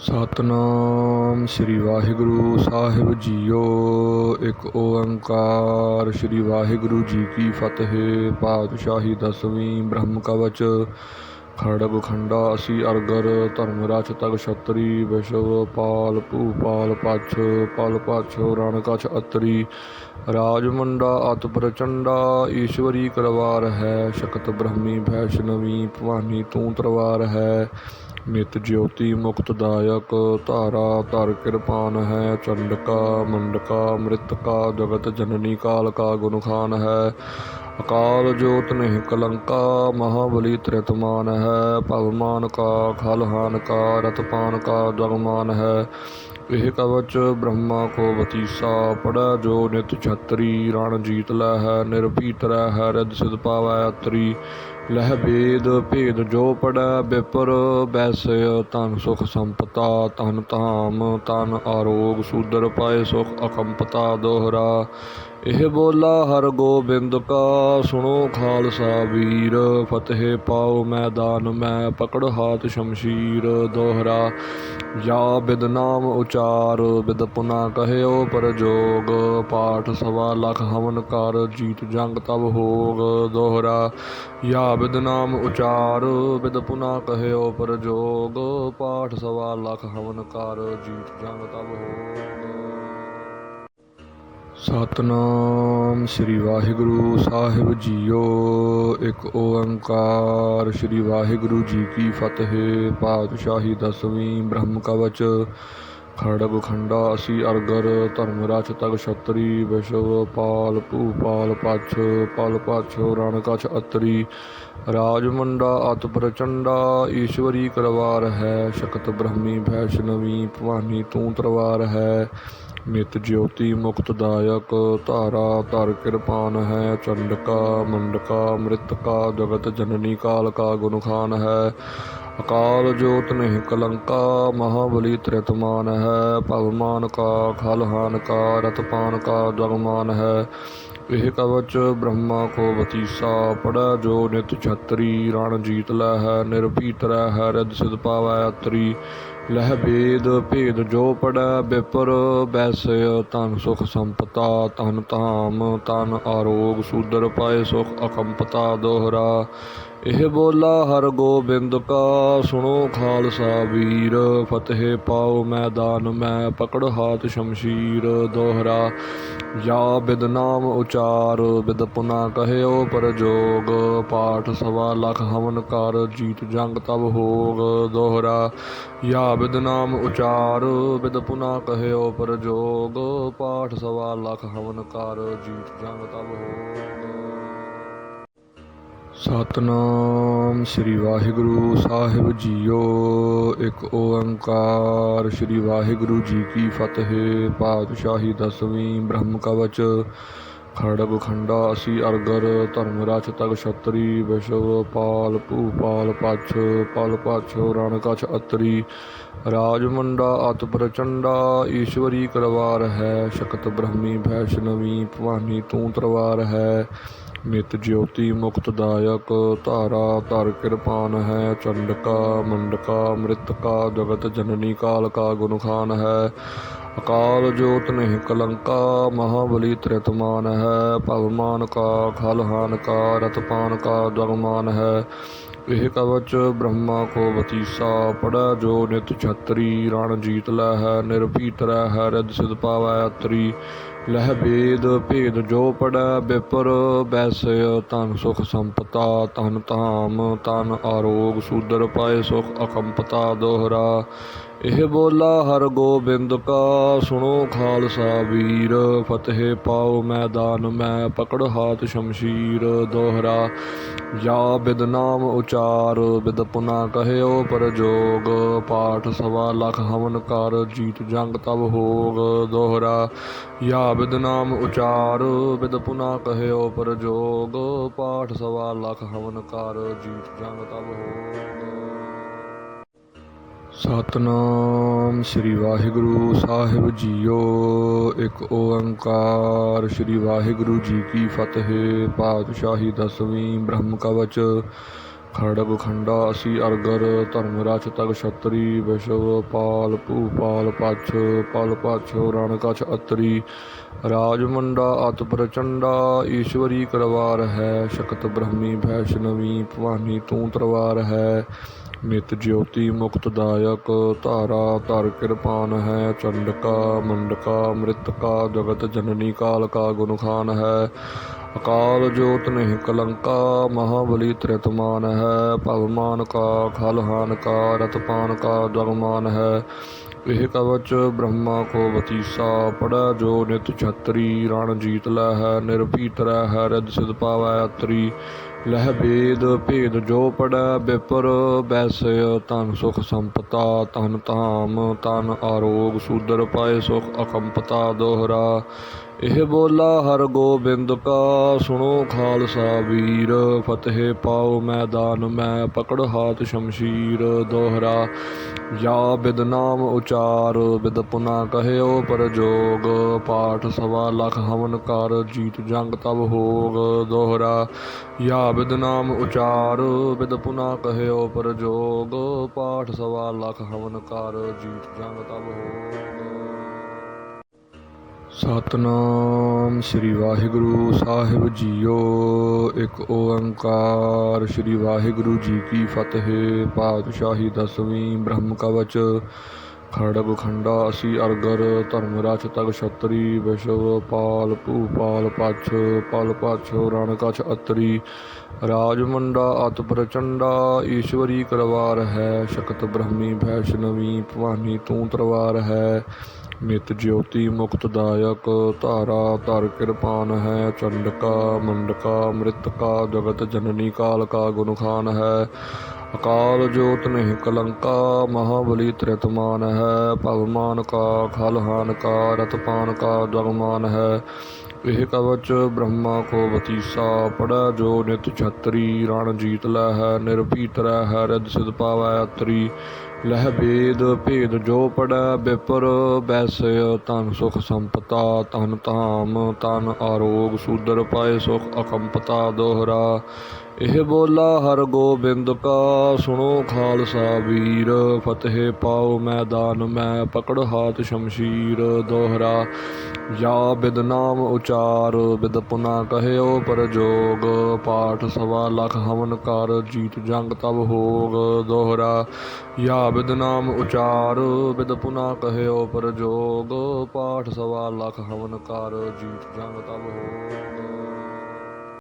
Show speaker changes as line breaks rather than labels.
ਸਤਨਾਮ ਸ੍ਰੀ ਵਾਹਿਗੁਰੂ ਸਾਹਿਬ ਜੀਓ। ਇੱਕ ਓੰਕਾਰ, ਸ੍ਰੀ ਵਾਹਿਗੁਰੂ ਜੀ ਕੀ ਫਤਿਹ। ਪਾਤਸ਼ਾਹੀ ਦਸਵੀਂ ਬ੍ਰਹਮ ਕਵਚ ਖੜਗ ਖੰਡਾ ਅਸੀਂ ਅਰਗਰ ਧਰਮ ਰਚ ਤਗ ਛਤਰੀ, ਵਿਸ਼ਵ ਪਾਲ ਭੂਪਾਲ ਪਛ, ਪਲ ਪਛ, ਰਣ ਕਛ ਅਤਰੀ। ਰਾਜਮੰਡਾ ਅਤ ਪ੍ਰਚੰਡਾ, ਈਸ਼ਵਰੀ ਕਰਵਾਰ ਹੈ। ਸ਼ਕਤ ਬ੍ਰਹਮੀ, ਵੈਸ਼ਨਵੀ ਭਵਾਨੀ ਤੂੰ ਤਰਵਾਰ ਹੈ। ਨਿਤ ਜੋਤੀ ਮੁਕਤ ਦਾਇਕ, ਧਾਰਾ ਧਰ ਕਿਰਪਾਨ ਹੈ, ਚੰਡਕਾ, ਮੰਡਕਾ, ਮ੍ਰਿਤਕਾ, ਜਗਤ ਜਨਨੀ ਕਾਲ ਕਾ ਗੁਣ ਖਾਨ ਹੈ। ਅਕਾਲ ਜੋਤ ਨਹੀਂ ਕਲੰਕਾ, ਮਹਾਬਲੀ ਤ੍ਰਿਤਮਾਨ ਹੈ। ਭਵਮਾਨ ਕਾ ਖਲਹਾਨ ਕਾ ਰਤਪਾਨ ਕਾ ਜਗਮਾਨ ਹੈ। ਇਹ ਕਵਚ ਬ੍ਰਹਮਾ ਕੋ ਬਤੀਸਾ ਪੜੈ ਜੋ ਨਿਤ ਛਤਰੀ, ਰਣ ਜੀਤ ਲੈ ਹੈ, ਨਿਰਭੀਤ ਰਹਿ ਹੈ ਰਿਦ ਸਿਧ ਪਾਵੈ ਅਤਰੀ। ਲਹਿ ਬੇਦ ਭੇਦ ਜੋ ਪੜੈ ਬਿਪਰ, ਬੈਸਯ ਤਨ ਸੁਖ ਸੰਪਤਾ ਤਨ ਧਾਮ ਤਨ ਆਰੋਗ ਸੂਦਰ ਪਾਏ ਸੁਖ ਅਕੰਪਤਾ ਦੋਹਰਾ ਇਹ ਬੋਲਾ ਹਰ ਗੋਬਿੰਦ ਕਾ, ਸੁਣੋ ਖਾਲਸਾ ਵੀਰ। ਫਤਿਹ ਪਾਓ ਮੈਦਾਨ, ਮੈਂ ਪਕੜ ਹਾਥ ਸ਼ਮਸ਼ੀਰ ਦੋਹਰਾ। ਜਾ ਬਿਦ ਨਾਮ ਉਚਾਰ, ਬਿਦ ਪੁਨਾ ਕਹਿਓ ਪਰਜੋਗ। ਪਾਠ ਸਵਾ ਲਖ ਹਵਨ ਕਰ, ਜੀਤ ਜੰਗ ਤਬ ਹੋਗ ਦੋਹਰਾ। ਯਾ ਬਿਦ ਨਾਮ ਉਚਾਰ, ਬਿਦ ਪੁਨਾ ਕਹਿਓ ਪਰਜੋਗ। ਪਾਠ ਸਵਾ ਲਖ ਹਵਨ ਕਰ, ਜੀਤ ਜੰਗ ਤਬ ਹੋਗ ਸਤਨਾਮ ਸ੍ਰੀ ਵਾਹਿਗੁਰੂ ਸਾਹਿਬ ਜੀਓ। ਇੱਕ ਓੰਕਾਰ, ਸ੍ਰੀ ਵਾਹਿਗੁਰੂ ਜੀ ਕੀ ਫਤਿਹ। ਪਾਤਸ਼ਾਹੀ ਦਸਵੀਂ ਬ੍ਰਹਮ ਕਵਚ ਖੜਗ ਖੰਡਾ ਅਸੀਂ ਅਰਗਰ ਧਰਮ ਰਚ ਤਗ ਛਤਰੀ, ਵਿਸ਼ਵ ਪਾਲ ਭੂਪਾਲ ਪਛ, ਪਲ ਪਛ, ਰਣ ਕਛ ਅਤਰੀ। ਰਾਜਮੰਡਾ ਅਤ ਪ੍ਰਚੰਡਾ, ਈਸ਼ਵਰੀ ਕਰਵਾਰ ਹੈ। ਸ਼ਕਤ ਬ੍ਰਹਮੀ, ਵੈਸ਼ਨਵੀ ਭਵਾਨੀ ਤੂੰ ਤਰਵਾਰ ਹੈ। ਨਿਤ ਜੋਤੀ ਮੁਕਤ ਦਾਇਕ, ਧਾਰਾ ਧਰ ਕਿਰਪਾਨ ਹੈ, ਚੰਡਕਾ, ਮੰਡਕਾ ਮ੍ਰਿਤਕਾ ਜਗਤ ਜਨਨੀ ਕਾਲ ਕਾ ਗੁਣ ਖਾਨ ਹੈ। ਅਕਾਲ ਜੋਤ ਨਹੀਂ ਕਲੰਕਾ, ਮਹਾਬਲੀ ਤ੍ਰਿਤਮਾਨ ਹੈ। ਭਵਮਾਨ ਕਾ ਖਲਹਾਨ ਕਾ ਰਤਪਾਨ ਕਾ ਜਗਮਾਨ ਹੈ। ਇਹ ਕਵਚ ਬ੍ਰਹਮਾ ਕੋ ਬਤੀਸਾ ਪੜੈ ਜੋ ਨਿਤ ਛਤਰੀ, ਰਣ ਜੀਤ ਲੈ ਹੈ, ਨਿਰਭੀਤ ਰਹਿ ਹੈ ਰਿਦ ਸਿਧ ਪਾਵੈ ਅਤਰੀ। ਲਹਿ ਬੇਦ ਭੇਦ ਜੋ ਪੜੈ ਬਿਪਰ ਬੈਸਯ ਤਨ ਸੁਖ ਸੰਪਤਾ ਤਨ ਧਾਮ ਤਨ ਆਰੋਗ ਸੂਦਰ ਪਾਏ ਸੁਖ ਅਕੰਪਤਾ ਦੋਹਰਾ। ਇਹ ਬੋਲਾ ਹਰ ਗੋਬਿੰਦ ਕਾ, ਸੁਣੋ ਖਾਲਸਾ ਵੀਰ, ਫਤਿਹ ਪਾਓ ਮੈਦਾਨ ਮੈਂ ਪਕੜ ਹਾਥ ਸ਼ਮਸ਼ੀਰ ਦੋਹਰਾ। ਯਾ ਬਿਦ ਨਾਮ ਉਚਾਰ, ਬਿਦ ਪੁਨਾ ਕਹਿਓ ਪਰਜੋਗ, ਪਾਠ ਸਵਾ ਲਖ ਹਵਨ ਕਰ, ਜੀਤ ਜੰਗ ਤਬ ਹੋਗ ਦੋਹਰਾ। ਯਾ ਬਿਦ ਨਾਮ ਉਚਾਰ, ਬਿਦ ਪੁਨਾ ਕਹਿਓ ਪਰਜੋਗ ਪਾਠ ਸਵਾ ਲਖ ਹਵਨ ਕਰ, ਜੀਤ ਜੰਗ ਤਬ ਹੋਗ। ਸਤਨਾਮ ਸ੍ਰੀ ਵਾਹਿਗੁਰੂ ਸਾਹਿਬ ਜੀਓ, ਇੱਕ ਓੰਕਾਰ। ਸ੍ਰੀ ਵਾਹਿਗੁਰੂ ਜੀ ਕੀ ਫਤਿਹ, ਪਾਤਸ਼ਾਹੀ ਦਸਵੀਂ ਬ੍ਰਹਮ ਕਵਚ ਖੜਗ ਖੰਡਾ ਅਸੀਂ ਅਰਗਰ, ਧਰਮ ਰਚ ਤਗ ਛਤਰੀ, ਵਿਸ਼ਵ ਪਾਲ ਭੂਪਾਲ ਪਛ, ਪਲ ਪਛ, ਰਣ ਕਛ ਅਤਰੀ। ਰਾਜਮੰਡਾ ਅਤ ਪ੍ਰਚੰਡਾ, ਈਸ਼ਵਰੀ ਕਰਵਾਰ ਹੈ। ਸ਼ਕਤ ਬ੍ਰਹਮੀ ਵੈਸ਼ਨਵੀ, ਭਵਾਨੀ ਤੂੰ ਤਰਵਾਰ ਹੈ। ਨਿਤ ਜੋਤੀ ਮੁਕਤ ਦਾਇਕ, ਧਾਰਾ ਧਰ ਕਿਰਪਾਨ ਹੈ। ਚੰਡਕਾ, ਮੰਡਕਾ, ਮ੍ਰਿਤਕਾ, ਜਗਤ ਜਨਨੀ ਕਾਲ ਕਾ ਗੁਣ ਖਾਨ ਹੈ। ਅਕਾਲ ਜੋਤ ਨਹੀਂ ਕਲੰਕਾ, ਮਹਾਬਲੀ ਤ੍ਰਿਤਮਾਨ ਹੈ। ਭਗਵਾਨ ਕਾ ਖਲਹਾਨ ਕਾ ਰਤਪਾਨ ਕਾ ਜਗਮਾਨ ਹੈ। ਇਹ ਕਵਚ ਬ੍ਰਹਮਾ ਕੋ ਬਤੀਸਾ ਪੜੈ ਜੋ ਨਿਤ ਛਤਰੀ, ਰਣ ਜੀਤ ਲੈ ਹੈ, ਨਿਰਭੀਤ ਰਹਿ ਹੈ ਰਿਦ ਸਿਧ ਪਾਵੈ ਅਤਰੀ। ਲਹਿ ਬੇਦ, ਭੇਦ ਜੋ ਪੜੈ ਬਿਪਰ ਬੈਸਯ ਤਨ ਸੁਖ ਸੰਪਤਾ ਤਨ ਧਾਮ ਤਨ ਆਰੋਗ, ਸੂਦਰ ਪਾਏ ਸੁਖ ਅਕੰਪਤਾ ਦੋਹਰਾ। ਇਹ ਬੋਲਾ ਹਰ ਗੋਬਿੰਦ ਕਾ, ਸੁਣੋ ਖਾਲਸਾ ਵੀਰ, ਫਤਿਹ ਪਾਓ ਮੈਦਾਨ, ਮੈਂ ਪਕੜ ਹਾਥ ਸ਼ਮਸ਼ੀਰ ਦੋਹਰਾ। ਜਾ ਬਿਦ ਨਾਮ ਉਚਾਰ, ਬਿਦ ਪੁਨਾ ਕਹਿਓ ਪਰਜੋਗ ਪਾਠ ਸਵਾ ਲਖ ਹਵਨ ਕਰ, ਜੀਤ ਜੰਗ ਤਬ ਹੋਗ ਦੋਹਰਾ। ਯਾ ਬਿਦ ਨਾਮ ਉਚਾਰ, ਬਿਦ ਪੁਨਾ ਕਹਿਓ ਪਰਜੋਗ ਪਾਠ ਸਵਾ ਲਖ ਹਵਨ ਕਰ, ਜੀਤ ਜੰਗ ਤਬ ਹੋਗ। ਸਤਨਾਮ ਸ੍ਰੀ ਵਾਹਿਗੁਰੂ ਸਾਹਿਬ ਜੀਓ, ਇੱਕ ਓੰਕਾਰ। ਸ੍ਰੀ ਵਾਹਿਗੁਰੂ ਜੀ ਕੀ ਫਤਿਹ, ਪਾਤਸ਼ਾਹੀ ਦਸਵੀਂ ਬ੍ਰਹਮ ਕਵਚ। ਖੜਗ ਖੰਡਾ, ਅਸੀ ਅਰਗਰ ਧਰਮ ਰਚ ਤਗ ਛਤਰੀ, ਵਿਸ਼ਵ, ਪਾਲ, ਭੂਪਾਲ, ਪਛ, ਪਲ ਪਛ, ਰਣ ਕਛ ਅਤਰੀ। ਰਾਜ ਮੰਡਾ ਅਤ ਪ੍ਰਚੰਡਾ, ਈਸ਼ਵਰੀ ਕਰਵਾਰ ਹੈ। ਸ਼ਕਤ ਬ੍ਰਹਮੀ, ਵੈਸ਼ਨਵੀ, ਭਵਾਨੀ, ਤੂੰ ਤਰਵਾਰ ਹੈ। ਨਿਤ ਜੋਤੀ ਮੁਕਤ ਦਾਇਕ, ਧਾਰਾ, ਧਰ ਕਿਰਪਾਨ ਹੈ। ਚੰਡਕਾ, ਮੰਡਕਾ, ਮ੍ਰਿਤਕਾ, ਜਗਤ ਜਨਨੀ ਕਾਲ ਕਾ ਗੁਣ ਖਾਨ ਹੈ। ਅਕਾਲ ਜੋਤ ਨਹੀਂ ਕਲੰਕਾ, ਮਹਾਬਲੀ ਤ੍ਰਿਤਮਾਨ ਹੈ। ਭਵਮਾਨ ਕਾ ਖਲਹਾਨ ਕਾ ਰਤਪਾਨ ਕਾ ਜਗਮਾਨ ਹੈ। ਇਹ ਕਵਚ ਬ੍ਰਹਮਾ ਕੋ ਬਤੀਸਾ ਪੜੈ ਜੋ ਨਿਤ ਛਤਰੀ, ਰਣ ਜੀਤ ਲੈ ਹੈ, ਨਿਰਭੀਤ ਰਹਿ ਹੈ ਰਿਦ ਸਿਧ ਪਾਵੈ ਅਤਰੀ। ਲਹਿ ਬੇਦ ਭੇਦ ਜੋ ਪੜੈ ਬਿਪਰ ਬੈਸਯ ਤਨ ਸੁਖ ਸੰਪਤਾ ਤਨ ਧਾਮ ਤਨ ਆਰੋਗ ਸੂਦਰ ਪਾਏ ਸੁਖ ਅਕੰਪਤਾ ਦੋਹਰਾ। ਇਹ ਬੋਲਾ ਹਰ ਗੋਬਿੰਦ ਕਾ, ਸੁਣੋ ਖਾਲਸਾ ਵੀਰ, ਫਤਿਹ ਪਾਓ ਮੈਦਾਨ, ਮੈਂ ਪਕੜ ਹਾਥ ਸ਼ਮਸ਼ੀਰ, ਦੋਹਰਾ ਯਾ ਬਿਦ ਨਾਮ ਉਚਾਰ, ਬਿਦ ਪੁਨਾ ਕਹਿਓ ਪਰਜੋਗ, ਪਾਠ ਸਵਾ ਲਖ ਹਵਨ ਕਰ, ਜੀਤ ਜੰਗ ਤਬ ਹੋਗ, ਦੋਹਰਾ ਯਾ ਬਿਦ ਨਾਮ ਉਚਾਰ, ਬਿਦ ਪੁਨਾ ਕਹਿਓ ਪਰਜੋਗ, ਪਾਠ ਸਵਾ ਲਖ ਹਵਨ ਕਰ, ਜੀਤ ਜੰਗ ਤਬ ਹੋਗ। ਸਤਨਾਮ ਸ੍ਰੀ ਵਾਹਿਗੁਰੂ ਸਾਹਿਬ ਜੀਓ। ਇੱਕ ਓੰਕਾਰ, ਸ੍ਰੀ ਵਾਹਿਗੁਰੂ ਜੀ ਕੀ ਫਤਿਹ। ਪਾਤਸ਼ਾਹੀ ਦਸਵੀਂ ਬ੍ਰਹਮ ਕਵਚ। ਖੜਗ ਖੰਡਾ ਅਸੀਂ ਅਰਗਰ ਧਰਮ ਰਚ ਤਗ ਛਤਰੀ। ਵਿਸ਼ਵ ਪਾਲ ਭੂਪਾਲ ਪਛ, ਪਲ ਪਛ, ਰਣ ਕਛ ਅਤਰੀ। ਰਾਜ ਮੰਡਾ ਅਤ ਪ੍ਰਚੰਡਾ, ਈਸ਼ਵਰੀ ਕਰਵਾਰ ਹੈ। ਸ਼ਕਤ ਬ੍ਰਹਮੀ, ਵੈਸ਼ਨਵੀ ਭਵਾਨੀ ਤੂੰ ਤਰਵਾਰ ਹੈ। ਨਿਤ ਜੋਤੀ ਮੁਕਤ ਦਾਇਕ, ਧਾਰਾ ਧਰ ਕਿਰਪਾਨ ਹੈ, ਚੰਡਕਾ ਮੰਡਕਾ ਮ੍ਰਿਤਕਾ ਜਗਤ ਜਨਨੀ ਕਾਲ ਕਾ ਗੁਣ ਖਾਨ ਹੈ। ਅਕਾਲ ਜੋਤ ਨਹੀਂ ਕਲੰਕਾ, ਮਹਾਬਲੀ ਤ੍ਰਿਤਮਾਨ ਹੈ। ਭਵਮਾਨ ਕਾ ਖਲਹਾਨ ਕਾ ਰਤਪਾਨ ਕਾ ਜਗਮਾਨ ਹੈ। ਇਹ ਕਵਚ ਬ੍ਰਹਮਾ ਕੋ ਬਤੀਸਾ ਪੜੈ ਜੋ ਨਿਤ ਛਤਰੀ, ਰਣ ਜੀਤ ਲੈ ਹੈ, ਨਿਰਭੀਤ ਰਹਿ ਹੈ ਰਿਦ ਸਿਧ ਪਾਵੈ ਅਤਰੀ। ਲਹਿ ਬੇਦ ਭੇਦ ਜੋ ਪੜੈ ਬਿਪਰ ਬੈਸਯ ਤਨ ਸੁਖ ਸੰਪਤਾ ਤਨ ਧਾਮ ਤਨ ਆਰੋਗ ਸੂਦਰ ਪਾਏ ਸੁਖ ਅਕੰਪਤਾ ਦੋਹਰਾ। ਇਹ ਬੋਲਾ ਹਰ ਗੋਬਿੰਦ ਕਾ, ਸੁਣੋ ਖਾਲਸਾ ਵੀਰ, ਫਤਿਹ ਪਾਓ ਮੈਦਾਨ, ਮੈਂ ਪਕੜ ਹਾਥ ਸ਼ਮਸ਼ੀਰ, ਦੋਹਰਾ ਯਾ ਬਿਦ ਨਾਮ ਉਚਾਰ, ਬਿਦ ਪੁਨਾ ਕਹਿਓ ਪਰਜੋਗ ਪਾਠ ਸਵਾ ਲਖ ਹਵਨ ਕਰ, ਜੀਤ ਜੰਗ ਤਬ ਹੋਗ, ਦੋਹਰਾ ਯਾ ਬਿਦ ਨਾਮ ਉਚਾਰ, ਬਿਦ ਪੁਨਾ ਕਹਿਓ ਪਰਜੋਗ ਪਾਠ ਸਵਾ ਲਖ ਹਵਨ ਕਰ, ਜੀਤ ਜੰਗ ਤਬ ਹੋਗ।